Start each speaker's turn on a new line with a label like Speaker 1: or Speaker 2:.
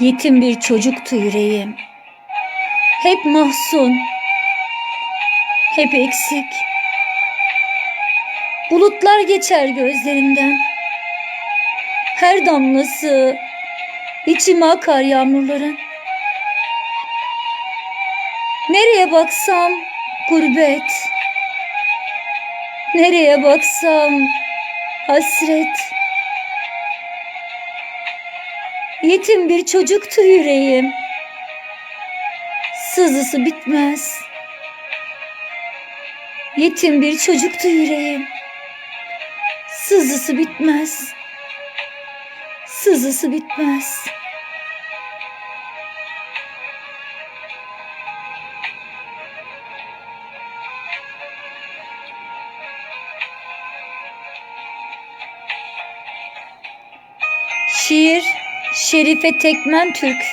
Speaker 1: Yetim bir çocuktu yüreğim. Hep mahzun, hep eksik. Bulutlar geçer gözlerimden. Her damlası içime akar yağmurların. Nereye baksam gurbet. Nereye baksam hasret. Yetim bir çocuktu yüreğim. Sızısı bitmez. Yetim bir çocuktu yüreğim. Sızısı bitmez. Sızısı bitmez. Şiir Şerife Tekmen Türk